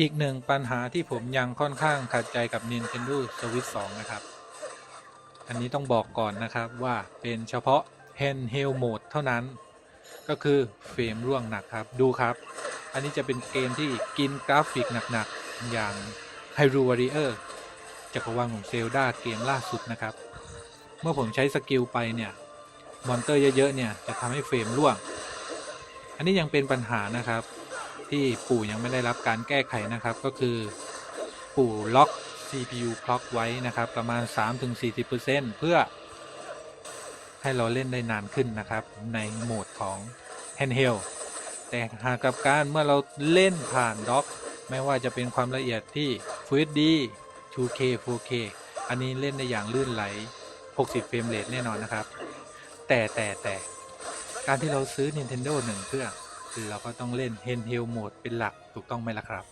อีกหนึ่งปัญหาที่ผมยังค่อนข้างขัดใจกับ Nintendo Switch 2 นะครับ อันนี้ต้องบอกก่อนนะครับว่าเป็นเฉพาะ Handheld Mode เท่านั้น ก็คือเฟรมร่วงหนักครับ ดูครับ อันนี้จะเป็นเกมที่กินกราฟิกหนักๆ อย่าง Hyrule Warrior จักรวาลของเซลดาเกมล่าสุดนะครับ เมื่อผมใช้สกิลไปเนี่ย มอนเตอร์เยอะๆเนี่ยจะทำให้เฟรมร่วง อันนี้ยังเป็นปัญหานะครับ ที่ปู่ยังไม่ได้รับการแก้ไขนะครับ ก็คือปู่ล็อก CPU คล็อกไว้นะครับ ประมาณ 3-40%เพื่อให้เราเล่นได้นานขึ้นนะครับ ในโหมดของ handheld แต่หากกับการเมื่อเราเล่นผ่านด็อก ไม่ว่าจะเป็นความละเอียดที่ Full HD 2K 4K อันนี้เล่นได้อย่างลื่นไหล 60 เฟรมเรทแน่นอนนะครับ แต่แต่แต่การที่เราซื้อ Nintendo หนึ่งเครื่อง คือเราก็ต้องเล่น handheld mode เป็นหลักถูกต้องไหมล่ะครับ